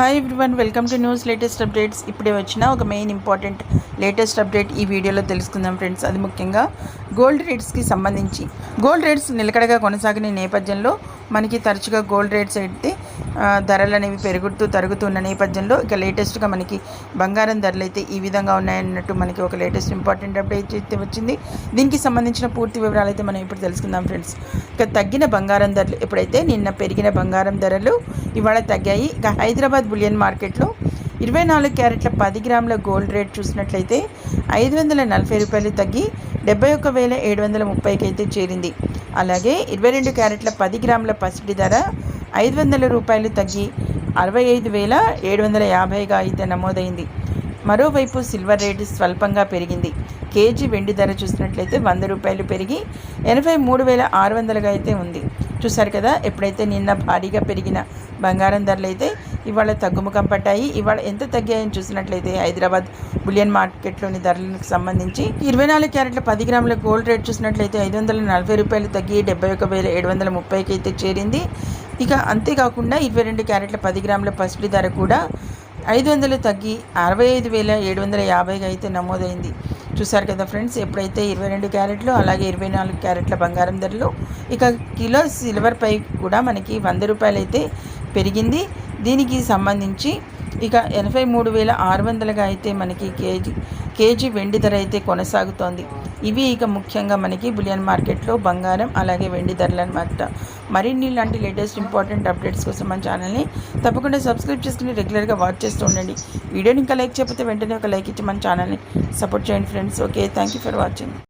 Hi one welcome to news latest updates ఇప్పుడే వచ్చిన ఒక మెయిన్ ఇంపార్టెంట్ లేటెస్ట్ అప్డేట్ ఈ వీడియోలో తెలుసుకుందాం ఫ్రెండ్స్ అది ముఖ్యంగా గోల్డ్ రేట్స్కి సంబంధించి. గోల్డ్ రేట్స్ నిలకడగా కొనసాగిన నేపథ్యంలో మనకి తరచుగా గోల్డ్ రేట్స్ అయితే ధరలు అనేవి పెరుగుతూ తరుగుతున్న నేపథ్యంలో ఇక లేటెస్ట్గా మనకి బంగారం ధరలు అయితే ఈ విధంగా ఉన్నాయన్నట్టు మనకి ఒక లేటెస్ట్ ఇంపార్టెంట్ అప్డేట్ అయితే వచ్చింది. దీనికి సంబంధించిన పూర్తి వివరాలు అయితే మనం ఇప్పుడు తెలుసుకుందాం ఫ్రెండ్స్. ఇక తగ్గిన బంగారం ధరలు ఎప్పుడైతే నిన్న పెరిగిన బంగారం ధరలు ఇవాళ తగ్గాయి. ఇక హైదరాబాద్ బులియన్ మార్కెట్లో ఇరవై నాలుగు క్యారెట్ల పది గ్రాముల గోల్డ్ రేట్ చూసినట్లయితే ఐదు వందల నలభై రూపాయలు తగ్గి డెబ్బై ఒక్క వేల ఏడు వందల ముప్పైకి అయితే చేరింది. అలాగే ఇరవై రెండు క్యారెట్ల పది గ్రాముల పసిడి ధర ఐదు వందల రూపాయలు తగ్గి అరవై ఐదు వేల ఏడు వందల యాభైగా అయితే నమోదైంది. మరోవైపు సిల్వర్ రేటు స్వల్పంగా పెరిగింది. కేజీ వెండి ధర చూసినట్లయితే వంద రూపాయలు పెరిగి ఎనభై మూడు వేల ఆరు వందలుగా అయితే ఉంది. చూసారు కదా ఎప్పుడైతే నిన్న భారీగా పెరిగిన బంగారం ధరలు అయితే ఇవాళ తగ్గుముఖం పట్టాయి. ఇవాళ ఎంత తగ్గాయని చూసినట్లయితే హైదరాబాద్ బులియన్ మార్కెట్లోని ధరలకు సంబంధించి ఇరవై నాలుగు క్యారెట్ల పది గ్రాముల గోల్డ్ రేట్ చూసినట్లయితే ఐదు వందల నలభై రూపాయలు తగ్గి డెబ్బై ఒక వేల ఏడు వందల ముప్పైకి అయితే చేరింది. ఇక అంతేకాకుండా ఇరవై రెండు క్యారెట్ల పది గ్రాముల పసిడి ధర కూడా ఐదు వందలు తగ్గి అరవై ఐదు వేల ఏడు వందల యాభైగా అయితే నమోదైంది. చూసారు కదా ఫ్రెండ్స్ ఎప్పుడైతే ఇరవై రెండు క్యారెట్లు అలాగే ఇరవై నాలుగు క్యారెట్ల బంగారం ధరలు ఇక కిలో సిల్వర్ పై కూడా మనకి వంద రూపాయలు అయితే పెరిగింది. దీనికి సంబంధించి ఇక ఎనభై మూడు వేల ఆరు వందలుగా అయితే మనకి కేజీ కేజీ వెండి ధర అయితే కొనసాగుతోంది. ఇవి ఇక ముఖ్యంగా మనకి బులియన్ మార్కెట్లో బంగారం అలాగే వెండి ధరలు అనమాట మరిన్ని ఇలాంటి లేటెస్ట్ ఇంపార్టెంట్ అప్డేట్స్ కోసం మన ఛానల్ని తప్పకుండా సబ్స్క్రైబ్ చేసుకుని రెగ్యులర్గా వాచ్ చేస్తూ ఉండండి. వీడియోని ఇంకా లైక్ చేయకపోతే వెంటనే ఒక లైక్ ఇచ్చి మన ఛానల్ని సపోర్ట్ చేయండి friends. Okay thank you for watching.